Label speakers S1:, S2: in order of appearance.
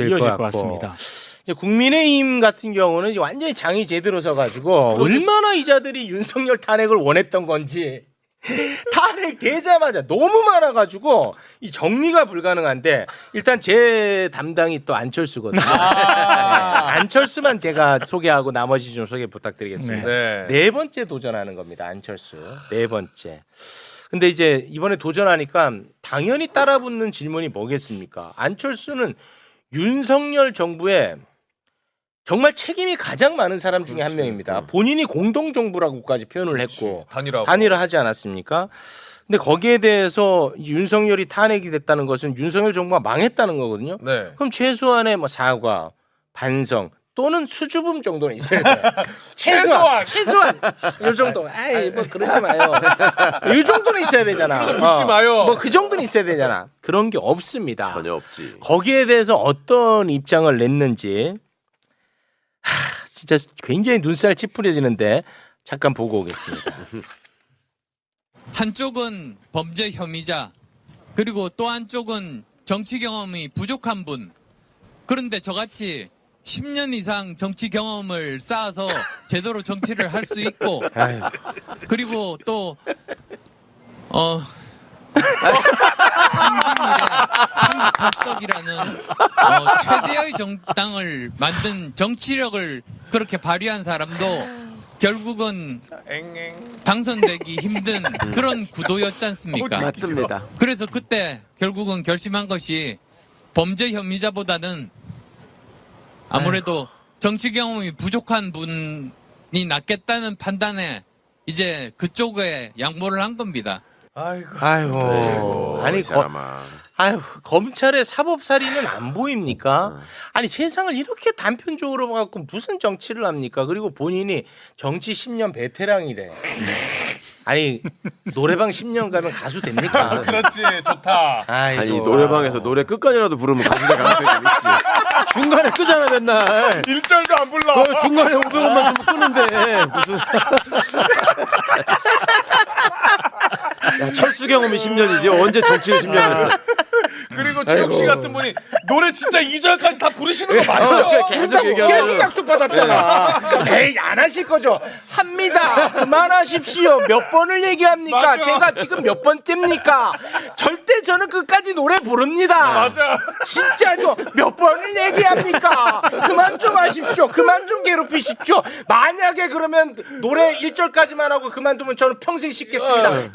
S1: 될
S2: 이어질
S1: 것
S2: 것. 같습니다.
S1: 이제 국민의힘 같은 경우는 이제 완전히 장이 제대로 서가지고 얼마나 이자들이 윤석열 탄핵을 원했던 건지 탄핵 되자마자 너무 많아가지고 이 정리가 불가능한데 일단 제 담당이 또 안철수거든요.
S3: 아.
S1: 네, 안철수만 제가 소개하고 나머지 좀 소개 부탁드리겠습니다.
S3: 네.
S1: 네 번째 도전하는 겁니다. 안철수. 네 번째. 근데 이제 이번에 도전하니까 당연히 따라붙는 질문이 뭐겠습니까? 안철수는 윤석열 정부에 정말 책임이 가장 많은 사람 중에 한. 명입니다. 본인이 공동 정부라고까지 표현을 했고
S3: 단일화.
S1: 단일화 하지 않았습니까? 근데 거기에 대해서 윤석열이 탄핵이 됐다는 것은 윤석열 정부가 망했다는 거거든요.
S3: 네.
S1: 그럼 최소한의 뭐 사과, 반성 또는 수줍음 정도는 있어야 돼. 최소한, 최소한 이 정도. 아이 뭐 그러지 마요. 이 정도는 있어야 되잖아.
S3: 거 묻지 마요.
S1: 뭐 그 정도는 있어야 되잖아. 그런 게 없습니다.
S4: 전혀 없지.
S1: 거기에 대해서 어떤 입장을 냈는지 하, 진짜 굉장히 눈살 찌푸려지는데 잠깐 보고 오겠습니다.
S5: 한쪽은 범죄 혐의자 그리고 또 한쪽은 정치 경험이 부족한 분 그런데 저같이 10년 이상 정치 경험을 쌓아서 제대로 정치를 할 수 있고
S1: 아유,
S5: 그리고 또 어. 3분 이래 38석이라는 어, 최대의 정당을 만든 정치력을 그렇게 발휘한 사람도 결국은 당선되기 힘든 그런 구도였지 않습니까?
S4: 맞습니다.
S5: 그래서 그때 결국은 결심한 것이 범죄 혐의자보다는 아무래도 정치 경험이 부족한 분이 낫겠다는 판단에 이제 그쪽에 양보를 한 겁니다.
S3: 아이고.
S1: 아이고,
S4: 아이고,
S1: 아니
S4: 이
S1: 거,
S4: 사람아.
S1: 아유 검찰의 사법살이는 안 보입니까? 아니 세상을 이렇게 단편적으로 봐갖고 무슨 정치를 합니까? 그리고 본인이 정치 10년 베테랑이래. 아니 노래방 10년 가면 가수 됩니까?
S3: 그렇지. 좋다.
S1: 아이고.
S4: 아니 노래방에서 노래 끝까지라도 부르면 가수가 가능성이 좀 있지. 중간에 끄잖아 맨날.
S3: 1절도 안 불러.
S4: 그 중간에 500원만 좀 끄는데 무슨. 야, 철수 경험이 10년이지 언제 정치를 10년 했어?
S3: 그리고 최욱 씨 같은 분이 노래 진짜 2절까지 다 부르시는 거 맞죠?
S4: 어, 계속 얘기하면
S1: 계속 약속 받았잖아. 에이 안 하실 거죠? 합니다. 그만하십시오. 몇 번을 얘기합니까?
S3: 맞아.
S1: 제가 지금 몇 번째입니까? 절대 저는 끝까지 노래 부릅니다.
S3: 맞아.
S1: 진짜죠? 몇 번을 얘기합니까? 그만 좀 하십시오. 그만 좀 괴롭히십시오. 만약에 그러면 노래 1절까지만 하고 그만두면 저는 평생 씻겠습니다. 그럼